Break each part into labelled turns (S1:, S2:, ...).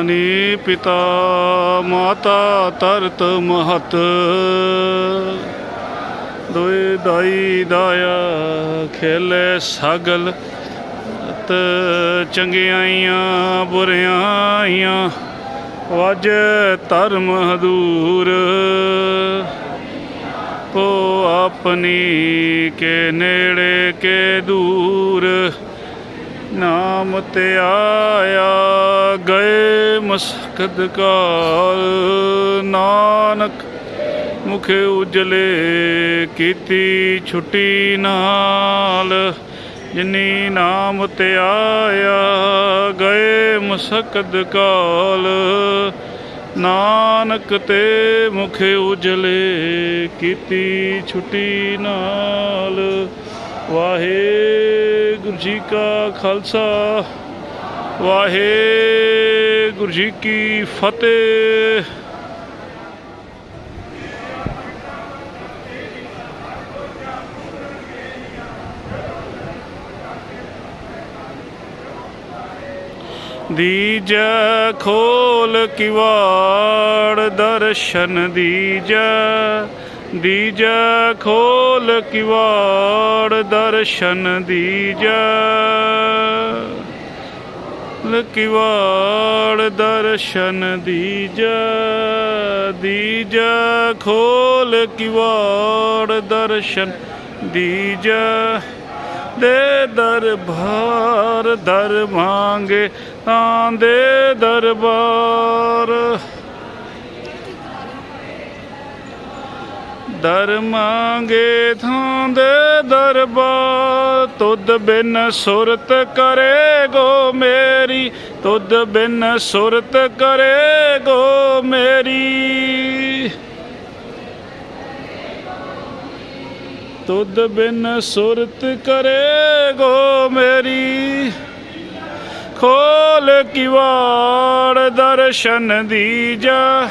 S1: ਅਨੀ ਪਿਤਾ ਮਾਤਾ ਤਰਤ ਮਹਤ। ਦੋਏ ਦਾਈ ਦਾਇਆ ਖੇਲੇ ਸਾਗਲ ਤ ਚੰਗਿਆਈਆਂ ਬੁਰਿਆਈਆਂ ਵਜ ਧਰਮ ਹਦੂਰ ਕੋ ਆਪਣੀ ਕੇ ਨੇੜੇ ਕੇ ਦੂਰ। ਨਾਮ ਤੇ ਆਇਆ, ਗਏ ਮਸਕਦ ਕਾਲ। ਨਾਨਕ ਮੁਖੇ ਉਜਲੇ ਕੀਤੀ ਛੁੱਟੀ ਨਾਲ। ਜਿਨੀ ਨਾਮ ਤੇ ਆਇਆ, ਗਏ ਮਸਕਦ ਕਾਲ। ਨਾਨਕ ਤੇ ਮੁਖੇ ਉਜਲੇ ਕੀਤੀ ਛੁੱਟੀ ਨਾਲ। ਵਾਹਿਗੁਰੂ ਜੀ ਕਾ ਖਾਲਸਾ ਵਾਹਿਗੁਰੂ ਜੀ ਕੀ ਫਤਿਹ। ਦੀਜੈ ਖੋਲ ਕਿਵਾੜ ਦਰਸ਼ਨ ਦੀਜੈ ਦੀਜੈ ਖੋਲ ਕਿਵਾੜ ਦਰਸ਼ਨ ਦੀਜੈ। ਲਕਿਵਾੜ ਦਰਸ਼ਨ ਦੀਜੈ। ਦੀਜੈ ਖੋਲ ਕਿਵਾੜ ਦਰਸ਼ਨ ਦੀਜੈ। ਦੇ ਦਰਬਾਰ ਦਰ ਮੰਗੇ ਤਾਂ ਦੇ ਦਰਬਾਰ। ਦਰ ਮੰਗੇ ਥਾਂ ਦੇ ਦਰਬਾਰ, ਤੁਧ ਬਿਨ ਸੁਰਤ ਕਰੇ ਗੋ ਮੇਰੀ, ਤੁਧ ਬਿਨ ਸੁਰਤ ਕਰੇਗੋ ਮੇਰੀ। ਤੁਧ ਬਿਨ ਸੁਰਤ ਕਰੇਗੋ ਮੇਰੀ। ਖੋਲ ਕਿਵਾੜ ਦਰਸ਼ਨ ਦੀਜਾ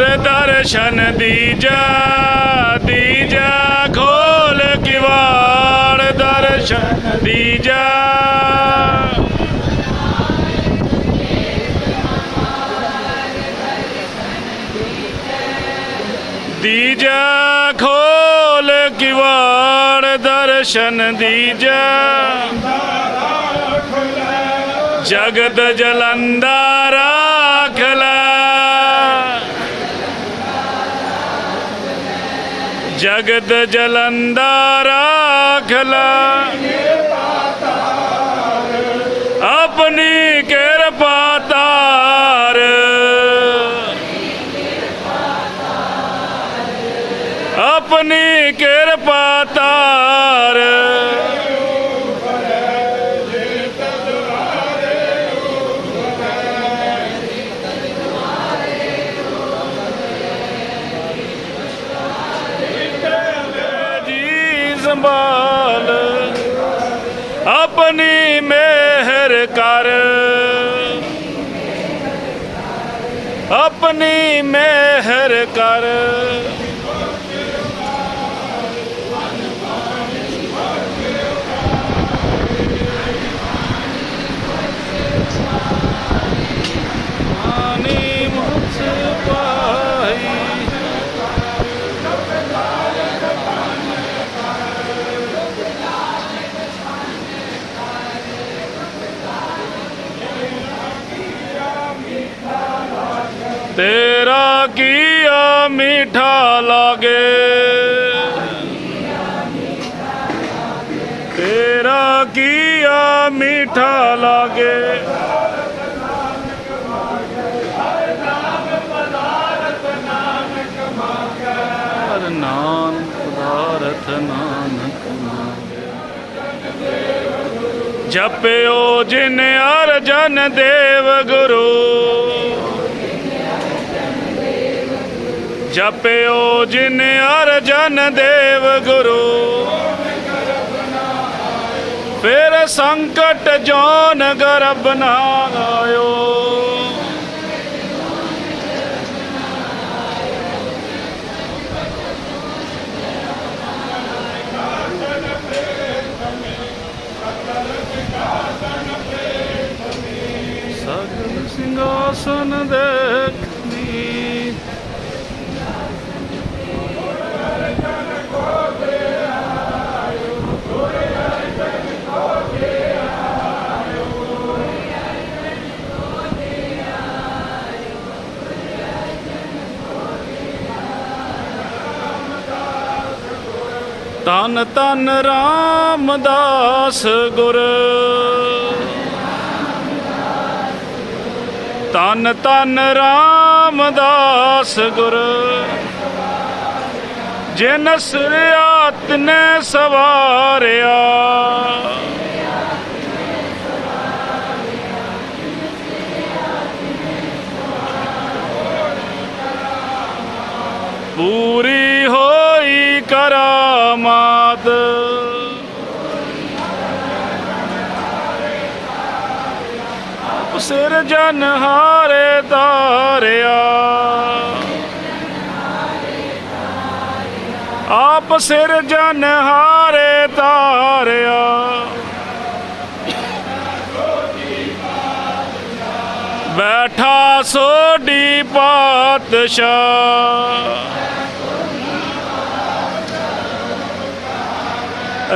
S1: ਰ ਦਰਸ਼ਨ ਦੀਜਾ ਦੀਜਾ ਖੋਲ ਕਿਵਾੜ ਦਰਸ਼ਨ ਦੀਜਾ ਦੀਜਾ ਖੋਲ ਕਿਵਾੜ ਦਰਸ਼ਨ ਦੀਜਾ ਜਗਤ ਜਲੰਦਾ ਜਗਤ ਜਲੰਦਾ ਰਾਖ ਲੈ ਆਪਣੀ ਕਿਰਪਾ ਤਾਰ ਆਪਣੀ ਕਿਰਪਾ ਤਾਰ ਆਪਣੀ ਮਿਹਰ ਕਰ। ਤੇਰਾ ਕੀਆ ਮਿੱਠਾ ਲਾਗੇ? ਤੇਰਾ ਕੀਆ ਮਿੱਠਾ ਲਾਗੇ? ਹਰ ਨਾਮ ਪਦਾਰਥ ਨਾਨਕ ਨਾਮੇ ਜਪਿਓ ਜਿਨ ਅਰਜਨ ਦੇਵ ਗੁਰੂ। ਜਪਿਓ ਜਿਨ ਅਰਜਨ ਦੇਵ ਗੁਰੂ। ਫਿਰ ਸੰਕਟ ਜੋਨ ਗਰਬ ਨਾ ਆਇਓ ਸਗਲ ਸਿੰਘਾਸਨ ਦੇਖਨੀ ਤਨ ਤਨ ਰਾਮਦਾਸ ਗੁਰ। ਤਨ ਤਨ ਰਾਮਦਾਸ ਗੁਰ। ਜਿਨ ਸਿਰਿਆਤ ਨੇ ਸਵਾਰਿਆ। ਪੂਰੀ ਹੋ ਸਿਰ ਹਾਰੇ ਤਾਰਿਆ। ਆਪ ਸਿਰ ਜਨ ਹਾਰੇ ਤਾਰਿਆ। ਬੈਠਾ ਸੋਢੀ ਪਾਤਸ਼ਾਹ।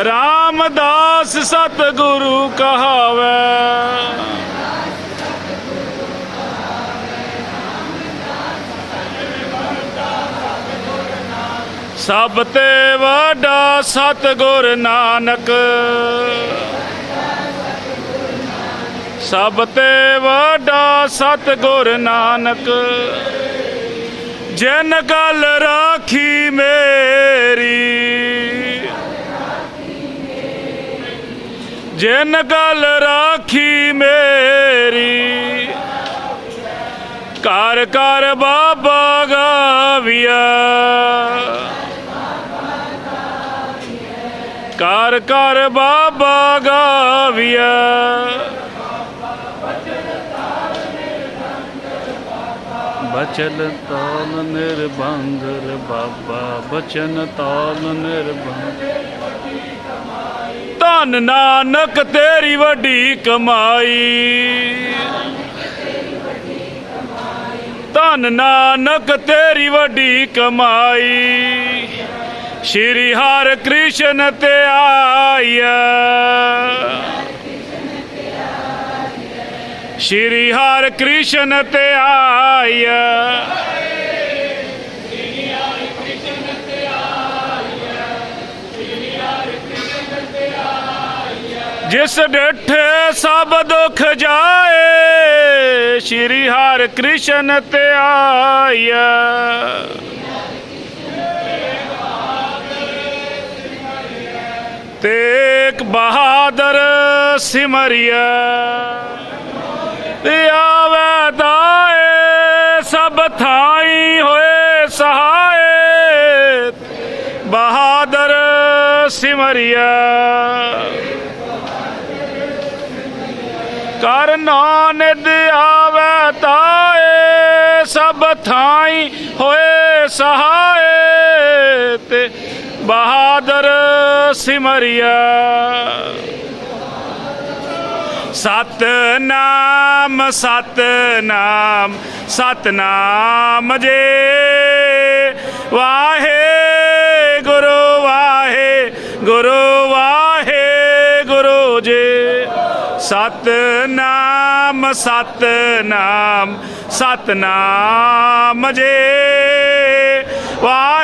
S1: ਰਾਮਦਾਸ ਸਤਿਗੁਰੂ ਕਹਾਵੇ। ਸਭ ਤੇ ਵੱਡਾ ਸਤਿਗੁਰ ਨਾਨਕ। ਸਭ ਤੇ ਵੱਡਾ ਸਤਿਗੁਰ ਨਾਨਕ। ਜਿਨ ਗੱਲ ਰਾਖੀ ਮੇਰੀ, ਜਿਨ ਗੱਲ ਰਾਖੀ ਮੇਰੀ, ਘਰ ਘਰ ਬਾਬਾ ਗਾਵੀਆ। ਘਰ ਘਰ ਬਾਬਾ ਗਾਵੀਆ। ਬਚਨ ਤਾਲ ਨਿਰਭੰਗਰ ਬਾਬਾ, ਬਚਨ ਤਾਲ ਨਿਰਭੰਗ ਧੰਨ ਨਾਨਕ ਤੇਰੀ ਵੱਡੀ ਕਮਾਈ। ਧਨ ਨਾਨਕ ਤੇਰੀ ਵੱਡੀ ਕਮਾਈ। ਸ਼੍ਰੀ ਹਰਿ ਕ੍ਰਿਸ਼ਨ ਤੇ ਆਇਆ ਸ਼੍ਰੀ ਹਰਿ ਕ੍ਰਿਸ਼ਨ ਤੇ ਆਇਆ ਜਿਸ ਡਿਠੇ ਸਭ ਦੁਖ ਜਾਏ, ਸ਼੍ਰੀ ਹਰਿ ਕ੍ਰਿਸ਼ਨ ਤੇ ਆਇਆ ਬਹਾਦਰ ਸਿਮਰਿਆ। ਤੇ ਆਵੇ ਦਾਏ ਸਭ ਥਾਈ ਹੋਏ ਸਹਾਏ। ਬਹਾਦਰ ਸਿਮਰਿਆ। ਕਰ ਨਾਨਕ ਆਵੇ ਤਾਏ, ਸਭ ਥਾਈ ਹੋਏ ਸਹਾਏ। ਤੇ ਬਹਾਦਰ ਸਿਮਰਿਆ। ਸਤਨਾਮ ਸਤਨਾਮ ਸਤਨਾਮ ਜੇ। ਵਾਹੇ ਗੁਰੂ ਵਾਹੇ ਗੁਰੂ ਵਾਹੇ ਗੁਰੂ ਜੀ। ਸਤਨਾਮ ਸਤਨਾਮ ਸਤਨਾਮ ਜੇ। ਵਾਹੇ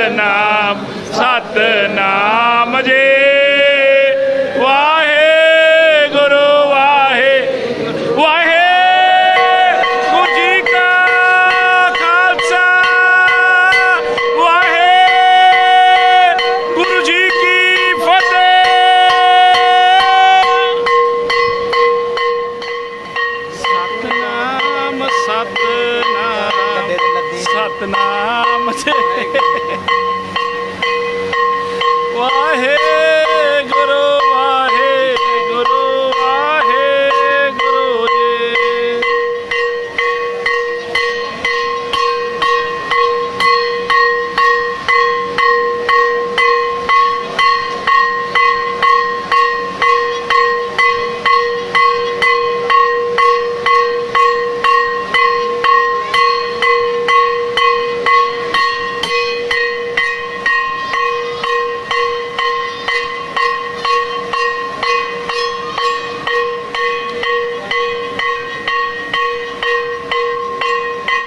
S1: ਸਤਨਾਮ ਸਤਨਾਮ ਜੇ। ਵਾਹੇ ਗੁਰੂ ਸਤਨਾਮ ਜੀ ਵਾਹੇ